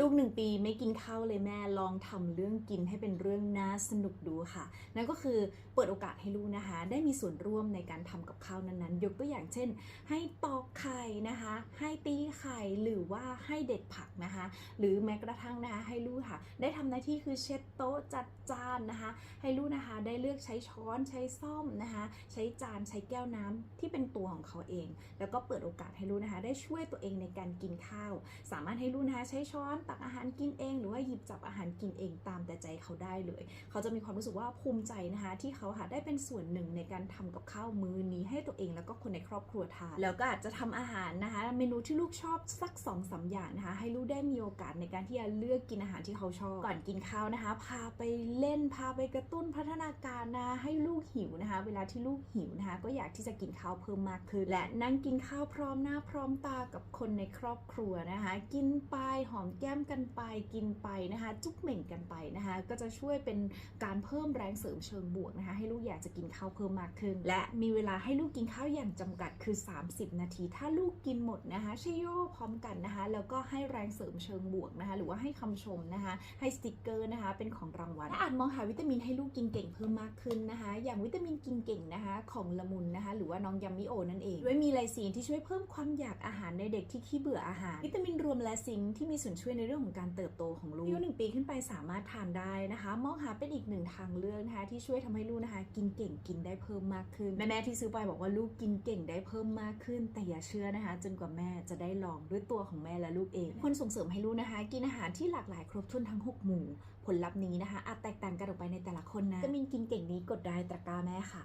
ลูกหนึ่งปีไม่กินข้าวเลยแม่ลองทำเรื่องกินให้เป็นเรื่องน่าสนุกดูค่ะ นั่นก็คือเปิดโอกาสให้ลูกนะคะ ได้มีส่วนร่วมในการทำกับข้าวนั้นๆ ยกตัวอย่างเช่น ให้ตอกไข่นะคะ ให้ตีไข่หรือว่าให้เด็ดผักนะคะ หรือแม้กระทั่งนะคะให้ลูกค่ะ ได้ทำหน้าที่คือเช็ดโต๊ะจัดจานนะคะ ให้ลูกนะคะได้เลือกใช้ช้อนใช้ซ่อมนะคะ ใช้จานใช้แก้วน้ำที่เป็นตัวของเขาเอง แล้วก็เปิดโอกาสให้ลูกนะคะ ได้ช่วยตัวเองในการกินข้าว สามารถให้ลูกนะคะใช้ช้อนตักอาหารกินเอง หรือว่าหยิบจับอาหารกินเองตามแต่ใจเขาได้เลย เขาจะมีความรู้สึกว่าภูมิใจนะคะ ที่เขาค่ะได้เป็นส่วนหนึ่งในการทำกับข้าวมื้อนี้ให้ตัวเองแล้วก็คนในครอบครัวทานแล้วก็อาจจะทำอาหารนะคะ เมนูที่ลูกชอบสัก2อสาอย่างนะคะ ให้ลูกได้มีโอกาสในการที่จะเลือกกินอาหารที่เขาชอบก่อนกินข้าวนะคะ พาไปเล่นพาไปกระตุ้นพัฒนาการนะให้ลูกหิวนะคะ เวลาที่ลูกหิวนะคะ ก็อยากที่จะกินข้าวเพิ่มมากขึ้น และนั่งกินข้าวพร้อมหน้าพร้อมตากับคนในครอบครัวนะคะ กินไปหอมแก้มกันไปกินไปนะคะจุ๊บเหม่งกันไปนะคะก็จะช่วยเป็นการเพิ่มแรงเสริมเชิงบวกนะคะให้ลูกอยากจะกินข้าวเพิ่มมากขึ้น และมีเวลาให้ลูกกินข้าวอย่างจำกัดคือ 30 นาที ถ้าลูกกินหมดนะคะใช่โยพร้อมกันนะคะแล้วก็ให้แรงเสริมเชิงบวกนะคะหรือว่าให้คำชมนะคะให้สติกเกอร์นะคะเป็นของรางวัลและอาจมองหาวิตามินให้ลูกกินเก่งเพิ่มมากขึ้นนะคะอย่างวิตามินกินเก่งนะคะของละมุนนะคะหรือว่าน้องยัมมิโอนั่นเองด้วยมีไลซีนที่ช่วยเพิ่มความอยากอาหารในเด็กที่ขี้เบื่ออาหาร วิตามินรวมและซิงที่มีส่วนช่วยในเรื่องของการเติบโตของลูกอายุหนึ่งปีขึ้นไปสามารถทานได้นะคะ มองหาเป็นอีกหนึ่งทางเลือกนะคะ ที่ช่วยทำให้ลูกนะคะ กินเก่งกินได้เพิ่มมากขึ้น แม่ๆที่ซื้อไปบอกว่าลูกกินเก่งได้เพิ่มมากขึ้น แต่อย่าเชื่อนะคะ จนกว่าแม่จะได้ลองด้วยตัวของแม่และลูกเองควรส่งเสริมให้ลูกนะคะ กินอาหารที่หลากหลายครบถ้วนทั้ง 6 หมู่ ผลลัพธ์นี้นะคะอาจแตกต่างกันออกไปในแต่ละคนนะวิตามินกินเก่งนี้กดได้ตะกร้าแม่ค่ะ